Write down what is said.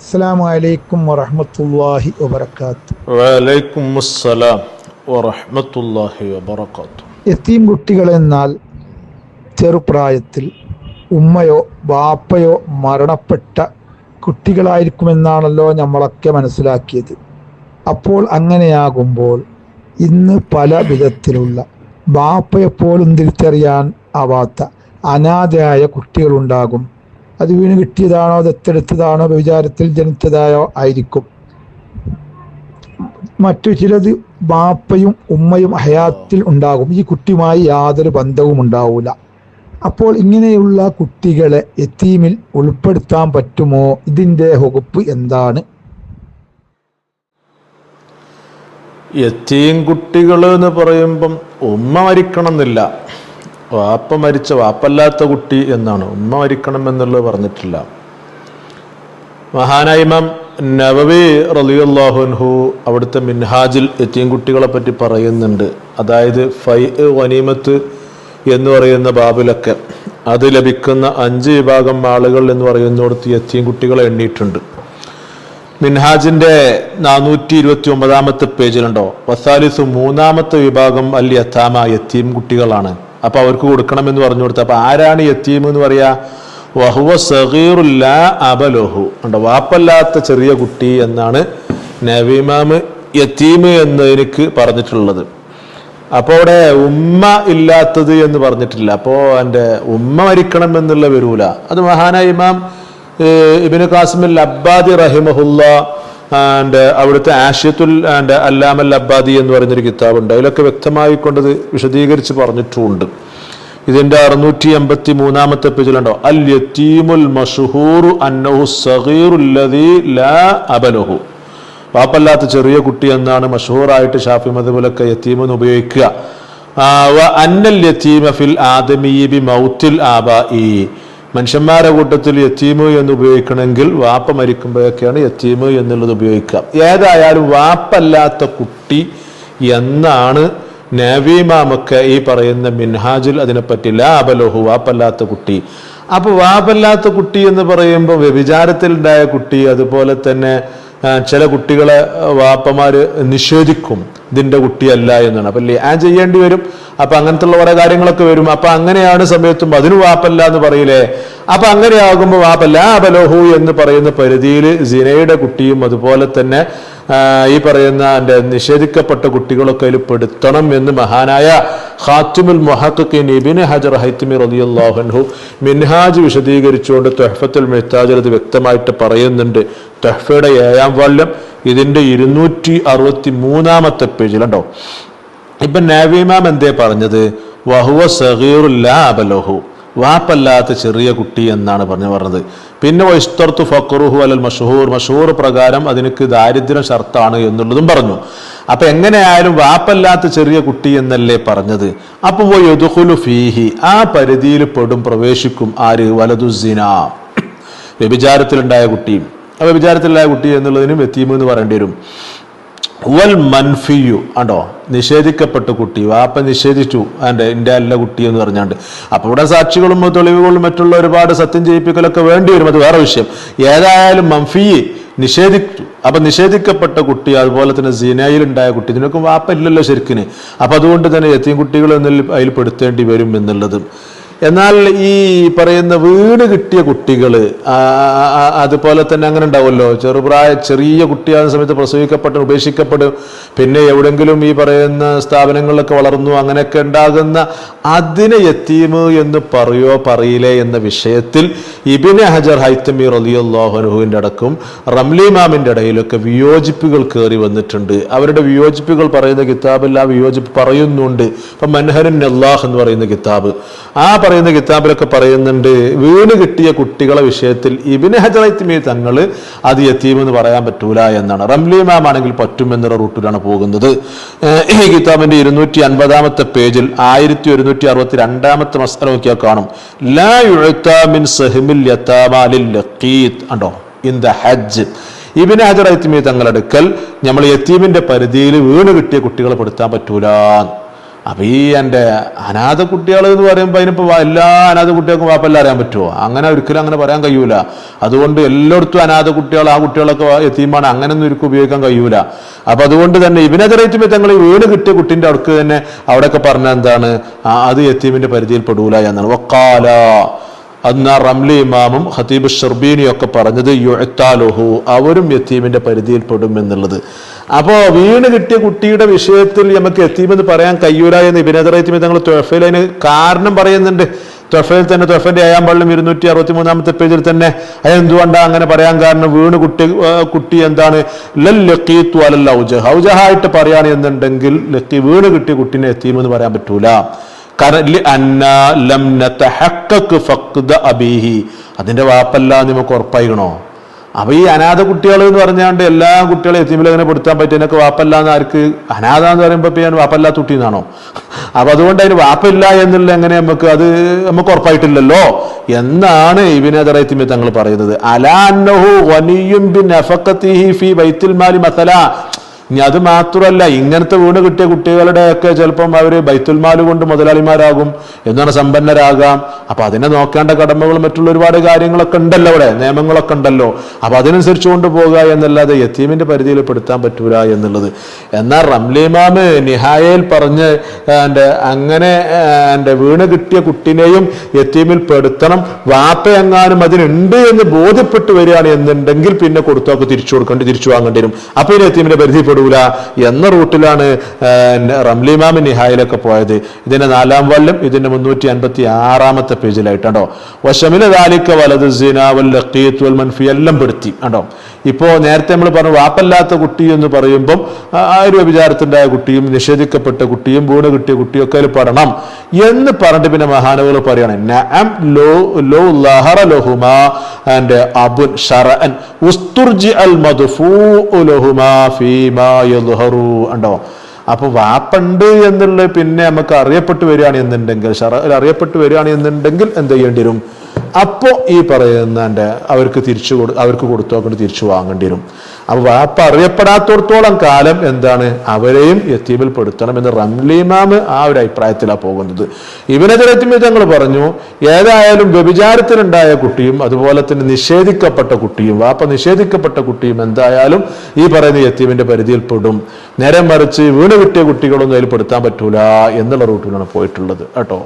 അസ്സാം വലൈക്കും വറഹമത്തല്ലാഹി വബർക്കാത്തു വലൈക്കും അസ്സലാം വറഹ്മത്തുള്ളാഹി വബറകാതുഹു എത്തീം കുട്ടികൾ എന്നാൽ ചെറുപ്രായത്തിൽ ഉമ്മയോ ബാപ്പയോ മരണപ്പെട്ട കുട്ടികളായിരിക്കുമെന്നാണല്ലോ നമ്മളൊക്കെ മനസ്സിലാക്കിയത്. അപ്പോൾ അങ്ങനെയാകുമ്പോൾ ഇന്ന് പല വിധത്തിലുള്ള ബാപ്പയെപ്പോലും തിരിച്ചറിയാൻ ആവാത്ത അനാഥയായ കുട്ടികളുണ്ടാകും. അത് വീണ് കിട്ടിയതാണോ? ദത്തെടുത്തതാണോ വിചാരത്തിൽ ജനിച്ചതായോ ആയിരിക്കും. മറ്റു ചിലത് ബാപ്പയും ഉമ്മയും ഹയാത്തിൽ ഉണ്ടാകും. ഈ കുട്ടിയുമായി യാതൊരു ബന്ധവും ഉണ്ടാവില്ല അപ്പോൾ ഇങ്ങനെയുള്ള കുട്ടികളെ എത്തീമിൽ ഉൾപ്പെടുത്താൻ പറ്റുമോ? ഇതിന്റെ വകുപ്പ് എന്താണ്? എത്തീം കുട്ടികൾ എന്ന് പറയുമ്പം ഉമ്മ മരിക്കണം എന്നില്ല വാപ്പ മരിച്ച വാപ്പല്ലാത്ത കുട്ടി എന്നാണ്. ഉമ്മ മരിക്കണം എന്നുള്ളത് പറഞ്ഞിട്ടില്ല. മഹാനായിമം നവവി റലിയുല്ലാഹുൻഹു അവിടുത്തെ മിൻഹാജിൽ എത്തിയും കുട്ടികളെ പറ്റി പറയുന്നുണ്ട്. അതായത് ഫൈ വനീമത്ത് എന്ന് പറയുന്ന ബാബിലൊക്കെ. അത് ലഭിക്കുന്ന അഞ്ച് വിഭാഗം ആളുകൾ എന്ന് പറയുന്നിടത്ത് എത്തിയും കുട്ടികളെ എണ്ണിയിട്ടുണ്ട്. മിൻഹാജിന്റെ നാനൂറ്റി ഇരുപത്തി ഒമ്പതാമത്തെ പേജിലുണ്ടോ? വസാലിസ് മൂന്നാമത്തെ വിഭാഗം അൽ അത്താമ എത്തിയും കുട്ടികളാണ് അപ്പൊ അവർക്ക് കൊടുക്കണമെന്ന് പറഞ്ഞു കൊടുത്ത അപ്പൊ ആരാണ് യത്തീം എന്ന് പറയാ? വഹുവ സഹീറുല്ല അബലോഹു. ഉണ്ടോ വാപ്പല്ലാത്ത ചെറിയ കുട്ടി എന്നാണ് നവീമാമ് യത്തീം എന്ന് എനിക്ക് പറഞ്ഞിട്ടുള്ളത്. അപ്പോൾ അവിടെ ഉമ്മ ഇല്ലാത്തത് എന്ന് പറഞ്ഞിട്ടില്ല. അപ്പോൾ എന്റെ ഉമ്മ മരിക്കണം എന്നുള്ള വരൂല. അത് മഹാനായ ഇമാം ഇബിന് കാസിമിൽ അബ്ബാദി റഹിമഹുല്ല ആൻഡ് അവിടുത്തെ ആഷ്യത്തുൽ ആൻഡ് അല്ലാമൽ അബ്ബാദി എന്ന് പറയുന്നൊരു കിതാബുണ്ട്. അതിലൊക്കെ വ്യക്തമായി കൊണ്ടത് വിശദീകരിച്ച് പറഞ്ഞിട്ടുമുണ്ട് ഇതിന്റെ അറുന്നൂറ്റി എൺപത്തി മൂന്നാമത്തെ പേജിലുണ്ടോ അൽ യത്തീമുൽ മഷഹൂറു അന്നഹു സഗീറുല്ലദീ ലാ അബലഹു പാപ്പല്ലാത്ത ചെറിയ കുട്ടി എന്നാണ് മഷഹൂറായിട്ട് ഷാഫി മധുബലൊക്കെ യത്തീമെന്ന് ഉപയോഗിക്കുക. ആ, വ അന്നൽ യത്തീമ ഫിൽ മൗത്തിൽ ആബായി മനുഷ്യന്മാരുടെ കൂട്ടത്തിൽ യത്തീമ് എന്ന് ഉപയോഗിക്കണമെങ്കിൽ വാപ്പ മരിക്കുമ്പോഴൊക്കെയാണ് യത്തീമ് എന്നുള്ളത് ഉപയോഗിക്കുക. ഏതായാലും വാപ്പല്ലാത്ത കുട്ടി എന്നാണ് നവീമാമൊക്കെ ഈ പറയുന്ന മിൻഹാജിൽ അതിനെപ്പറ്റി ലാബലഹു വാപ്പല്ലാത്ത കുട്ടി. അപ്പോൾ വാപ്പല്ലാത്ത കുട്ടി എന്ന് പറയുമ്പോൾ വ്യഭിചാരത്തിലുണ്ടായ കുട്ടി അതുപോലെ തന്നെ ചില കുട്ടികളെ വാപ്പമാർ നിഷേധിക്കും. ഇതിന്റെ കുട്ടിയല്ല എന്നാണ്. അപ്പം ലിയാൻ ചെയ്യേണ്ടി വരും. അപ്പം അങ്ങനത്തെ ഉള്ള കുറെ കാര്യങ്ങളൊക്കെ വരും. അപ്പം അങ്ങനെയാണ് സമയത്തും അതിന് വാപ്പല്ല എന്ന് പറയില്ലേ? അപ്പം അങ്ങനെയാകുമ്പോൾ വാപ്പല്ല അബലോഹു എന്ന് പറയുന്ന പരിധിയിൽ സിനയുടെ കുട്ടിയും അതുപോലെ തന്നെ ഈ പറയുന്ന എന്റെ നിഷേധിക്കപ്പെട്ട കുട്ടികളൊക്കെ അതിൽ പെടുത്തണം എന്ന് മഹാനായ ഹാത്തിമുൽ മൊഹക്കിൻ ഇബിന് ഹജർ ഹൈത്തിമിർ റളിയല്ലാഹു അൻഹു മിൻഹാജ് വിശദീകരിച്ചുകൊണ്ട് തൊഹഫത്തുൽ മെഹ്താജ് അത് വ്യക്തമായിട്ട് പറയുന്നുണ്ട്. തൊഹഫയുടെ ഏഴാം വാള്യം ഇതിന്റെ ഇരുന്നൂറ്റി അറുപത്തി മൂന്നാമത്തെ പേജിലുണ്ടോ ഇപ്പൊ നാവിമാം എന്തേ പറഞ്ഞത്? വഹുവ സഹീറുല്ലാബലോഹു വാപ്പല്ലാത്ത ചെറിയ കുട്ടി എന്നാണ് പറഞ്ഞു പറഞ്ഞത്. പിന്നെ വൈസ്തർത്തു ഫക്രുഹു അലൽ മഷഹൂർ മഷഹൂർ പ്രകാരം അതിനക്ക് ദാരിദ്ര്യം ഷർത്താണ് എന്നുള്ളതും പറഞ്ഞു. അപ്പൊ എങ്ങനെയായാലും വാപ്പല്ലാത്ത ചെറിയ കുട്ടി എന്നല്ലേ പറഞ്ഞത്? അപ്പൊ യദുഹുലു ഫീഹി. ആ പരിധിയിൽ പെടും പ്രവേശിക്കും. ആര്? വലതുസിന വ്യഭിചാരത്തിലുണ്ടായ കുട്ടിയും. ആ വ്യഭിചാരത്തിലുണ്ടായ കുട്ടി എന്നുള്ളതിനും എത്തീമ് എന്ന് പറയേണ്ടി വരും. വൽ മൻഫിയു ആണ്ടോ നിഷേധിക്കപ്പെട്ട കുട്ടി. വാപ്പ നിഷേധിച്ചു. എന്റെ എന്റെ അല്ല കുട്ടി എന്ന് പറഞ്ഞാണ്ട്. അപ്പൊ ഇവിടെ സാക്ഷികളും തെളിവുകളും മറ്റുള്ള ഒരുപാട് സത്യം ചെയ്യിപ്പിക്കലൊക്കെ വേണ്ടി വരും. അത് വേറെ വിഷയം. ഏതായാലും മൻഫിയെ നിഷേധിച്ചു. അപ്പൊ നിഷേധിക്കപ്പെട്ട കുട്ടി അതുപോലെ തന്നെ സീനായിൽ ഉണ്ടായ കുട്ടി ഇതിനൊക്കെ വാപ്പ ഇല്ലല്ലോ ശരിക്കിന്. അപ്പൊ അതുകൊണ്ട് തന്നെ എത്തിയും കുട്ടികൾ എന്നിൽ അതിൽ പെടുത്തേണ്ടി വരും എന്നുള്ളത്. എന്നാൽ ഈ പറയുന്ന വീട് കിട്ടിയ കുട്ടികൾ അതുപോലെ തന്നെ അങ്ങനെ ഉണ്ടാവുമല്ലോ. ചെറുപ്രായ ചെറിയ കുട്ടിയാകുന്ന സമയത്ത് പ്രസവിക്കപ്പെട്ടു ഉപേക്ഷിക്കപ്പെടും. പിന്നെ എവിടെങ്കിലും ഈ പറയുന്ന സ്ഥാപനങ്ങളിലൊക്കെ വളർന്നു അങ്ങനെയൊക്കെ ഉണ്ടാകുന്ന അതിനെ യത്തീമ് എന്ന് പറയോ പറയില്ലേ എന്ന വിഷയത്തിൽ ഇബിനെ ഹജർ ഹൈത്തമി റലിയുല്ലാഹുനുഹുവിന്റെ അടക്കം റംലിമാമിന്റെ ഇടയിലൊക്കെ വിയോജിപ്പുകൾ കയറി വന്നിട്ടുണ്ട്. അവരുടെ വിയോജിപ്പുകൾ പറയുന്ന കിതാബിൽ ആ വിയോജിപ്പ് പറയുന്നുണ്ട്. ഇപ്പം മൻഹരൻ അള്ളാഹ് എന്ന് പറയുന്ന കിതാബ്. ആ പറയുന്ന കിതാബിലൊക്കെ പറയുന്നുണ്ട് വീട് കിട്ടിയ കുട്ടികളെ വിഷയത്തിൽ ഇബിന് ഹജറൈത്തിമി തങ്ങൾ അത് എത്തിയുമെന്ന് പറയാൻ പറ്റൂല എന്നാണ്. റംലി മാം ആണെങ്കിൽ പറ്റും റൂട്ടിലാണ് പോകുന്നത്. ഈ കിതാബിന്റെ ഇരുന്നൂറ്റി അൻപതാമത്തെ പേജിൽ ആയിരത്തി ഒരുന്നൂറ്റി അറുപത്തി രണ്ടാമത്തെ മസ്തല നോക്കിയാൽ കാണും ലാ സഹിമിൽ ഉണ്ടോ ഇൻ ദ ഹജ്ജ്. ഇബിന് ഹജർ ഐത്തിമി തങ്ങളെടുക്കൽ നമ്മൾ യത്തീമിന്റെ പരിധിയിൽ വീണ് കിട്ടിയ കുട്ടികളെ പെടുത്താൻ പറ്റൂല അപ്പൊ ഈ എന്റെ അനാഥ കുട്ടികൾ എന്ന് പറയുമ്പോൾ അതിനിപ്പോൾ എല്ലാ അനാഥ കുട്ടികൾക്കും വാപ്പല്ല അറിയാൻ പറ്റുമോ അങ്ങനെ ഒരിക്കലും അങ്ങനെ പറയാൻ കഴിയൂല. അതുകൊണ്ട് എല്ലായിടത്തും അനാഥ കുട്ടികൾ ആ കുട്ടികളൊക്കെ എത്തിയുമാണ് അങ്ങനെയൊന്നും ഒരിക്കലും ഉപയോഗിക്കാൻ കഴിയൂല. അപ്പൊ അതുകൊണ്ട് തന്നെ ഇവനെതിരേറ്റുമ്പോൾ തങ്ങൾ വീട് കിട്ടിയ കുട്ടിന്റെ അവർക്ക് തന്നെ അവിടെയൊക്കെ പറഞ്ഞ എന്താണ്? അത് എത്തിമിന്റെ പരിധിയിൽ പെടൂല എന്നാണ്. വക്കാല അന്ന് റംലി ഇമാമും ഹത്തീബ് ഒക്കെ പറഞ്ഞത് യുഴത്താലുഹു അവരും യത്തീമിന്റെ പരിധിയിൽ പെടും എന്നുള്ളത്. അപ്പോ വീണ് കിട്ടിയ കുട്ടിയുടെ വിഷയത്തിൽ നമുക്ക് എത്തീമെന്ന് പറയാൻ കഴിയൂല എന്ന് ഇബിനദറേറ്റിമി തങ്ങൾ അതിന് കാരണം പറയുന്നുണ്ട്. തൊഫയിൽ തന്നെ തൊഫന്റെ ഏഴാം പള്ളിയും ഇരുന്നൂറ്റി അറുപത്തി മൂന്നാമത്തെ പേജിൽ തന്നെ അതെന്തുകൊണ്ടാണ് അങ്ങനെ പറയാൻ കാരണം വീണ് കുട്ടി കുട്ടി എന്താണ്? ലക്കീത്തു അലല്ല എന്നുണ്ടെങ്കിൽ ലക്കി വീണ് കിട്ടിയ കുട്ടീനെ എത്തീമെന്ന് പറയാൻ പറ്റൂല. അതിന്റെ വാപ്പല്ല നമുക്ക് ഉറപ്പായിക്കണോ? അപ്പൊ ഈ അനാഥ കുട്ടികൾ എന്ന് പറഞ്ഞാണ്ട് എല്ലാ കുട്ടികളെ എത്തിമിൽ അങ്ങനെ പെടുത്താൻ പറ്റും വാപ്പല്ല എന്ന് ആർക്ക് അനാഥ എന്ന് പറയുമ്പോൾ ഞാൻ വാപ്പല്ലാത്ത കുട്ടി എന്നാണോ അപ്പൊ അതുകൊണ്ട് അതിന് വാപ്പില്ല എന്നുള്ള എങ്ങനെ നമുക്ക് അത് നമുക്ക് ഉറപ്പായിട്ടില്ലല്ലോ? എന്നാണ് ഇബിനദറൈത്തിമി തങ്ങൾ പറയുന്നത്. അലാ അന്നഹു വനിയും ബിൻ മാലി ഇനി അത് മാത്രമല്ല ഇങ്ങനത്തെ വീട് കിട്ടിയ കുട്ടികളുടെ ഒക്കെ ചിലപ്പം അവർ ബൈത്തുൽമാൽ കൊണ്ട് മുതലാളിമാരാകും എന്നാണ് സമ്പന്നരാകാം. അപ്പൊ അതിനെ നോക്കേണ്ട കടമകൾ മറ്റുള്ള ഒരുപാട് കാര്യങ്ങളൊക്കെ ഉണ്ടല്ലോ അവിടെ നിയമങ്ങളൊക്കെ ഉണ്ടല്ലോ. അപ്പൊ അതിനനുസരിച്ച് കൊണ്ടുപോകുക എന്നല്ലാതെ യത്തീമിന്റെ പരിധിയിൽ പെടുത്താൻ പറ്റൂല എന്നുള്ളത്. എന്നാൽ റംലിമാമ് നിഹായയിൽ പറഞ്ഞ് എന്റെ അങ്ങനെ എന്റെ വീണ് കിട്ടിയ കുട്ടിനെയും യത്തീമിൽ പെടുത്തണം. വാപ്പ എങ്ങാനും അതിനുണ്ട് എന്ന് ബോധ്യപ്പെട്ടു വരികയാണ് എന്നുണ്ടെങ്കിൽ പിന്നെ കൊടുത്തൊക്കെ തിരിച്ചു കൊടുക്കേണ്ടി തിരിച്ചു വാങ്ങേണ്ടി വരും. അപ്പൊ ഇനി യത്തീമിന്റെ പരിധി പെടൂല എന്ന റൂട്ടിലാണ് റംലിമാമ് നിഹായിലൊക്കെ പോയത്. ഇതിന്റെ നാലാം വല്ലം ഇതിന്റെ മുന്നൂറ്റി അൻപത്തി ആറാമത്തെ പേജിലായിട്ടോ വശമില ദാലിക്ക വലത് വൽ മൻഫി എല്ലാം പെടുത്തി കണ്ടോ? ഇപ്പോ നേരത്തെ നമ്മൾ പറഞ്ഞു വാപ്പല്ലാത്ത കുട്ടി എന്ന് പറയുമ്പം ആ ഒരു വിചാരത്തിന്റെതായ കുട്ടിയും നിഷേധിക്കപ്പെട്ട കുട്ടിയും വീണ് കിട്ടിയ കുട്ടിയൊക്കെ അതിൽ പെടണം. എന്ന് പറഞ്ഞിട്ട് പിന്നെ മഹാനവർ പറയാണ് നഅം ലോ ലോ ലഹറ ലഹുമാ ആൻഡ് അബുൻ ഉസ്തുർജി അൽ മദ്ഫൂ യദ്ഹറു ഉണ്ടോ? അപ്പൊ വാപ്പുണ്ട് എന്നുള്ള പിന്നെ നമുക്ക് അറിയപ്പെട്ടു വരികയാണ് എന്നുണ്ടെങ്കിൽ അറിയപ്പെട്ടു വരികയാണ് എന്നുണ്ടെങ്കിൽ എന്ത് ചെയ്യേണ്ടി വരും? അപ്പോൾ ഈ പറയുന്ന അവർക്ക് തിരിച്ചു കൊടു അവർക്ക് കൊടുത്തു നോക്കേണ്ടി തിരിച്ചു വാങ്ങേണ്ടി വരും. അപ്പൊ വാപ്പ അറിയപ്പെടാത്തോടത്തോളം കാലം എന്താണ്? അവരെയും യത്തീമിൽ പെടുത്തണം എന്ന് റംലീമാമ് ആ ഒരു അഭിപ്രായത്തിലാണ് പോകുന്നത്. ഇവനെതിരത്തിമി തങ്ങൾ പറഞ്ഞു ഏതായാലും വ്യഭിചാരത്തിനുണ്ടായ കുട്ടിയും അതുപോലെ തന്നെ നിഷേധിക്കപ്പെട്ട കുട്ടിയും വാപ്പ നിഷേധിക്കപ്പെട്ട കുട്ടിയും എന്തായാലും ഈ പറയുന്ന യത്തീമിന്റെ പരിധിയിൽ പെടും. നേരെ മറിച്ച് വീണ് കിട്ടിയ കുട്ടികളൊന്നും അതിൽ പെടുത്താൻ പറ്റൂല എന്നുള്ള റൂട്ടിലാണ് പോയിട്ടുള്ളത്. കേട്ടോ?